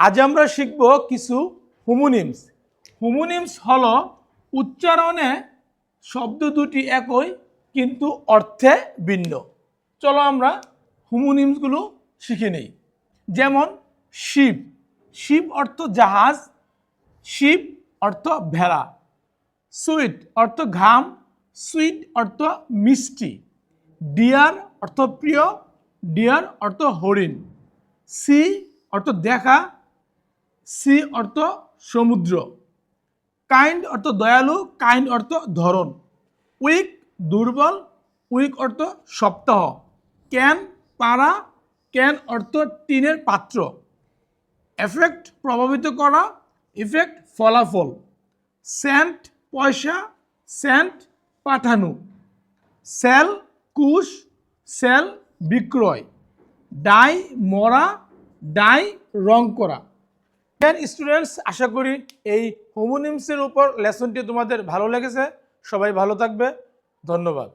আজ আমরা শিখব কিছু হোমোনিমস হোমোনিমস হল উচ্চারণে শব্দ দুটি একই, কিন্তু অর্থে ভিন্ন। চলো আমরা হোমোনিমসগুলো শিখে নেই। যেমন শিব। শিব অর্থ জাহাজ, শিব অর্থ ভেড়া, সুইট অর্থ ঘাম, সুইট অর্থ মিষ্টি, ডিয়ার অর্থ প্রিয়, ডিয়ার অর্থ হরিণ, সি অর্থ দেখা সি অর্থ সমুদ্র কাইন্ড অর্থ দয়ালু কাইন্ড অর্থ ধরন উইক দুর্বল উইক অর্থ সপ্তাহ ক্যান পারা ক্যান অর্থ টিনের পাত্র এফেক্ট প্রভাবিত করা ইফেক্ট ফলাফল সেন্ট পয়সা সেন্ট পাঠানো সেল কুশ সেল বিক্রয় ডাই মরা ডাই রং করা। স্টুডেন্টস আশা করি এই হোমোনিমসের উপর লেসনটি তোমাদের ভালো লেগেছে। সবাই ভালো থাকবে। ধন্যবাদ।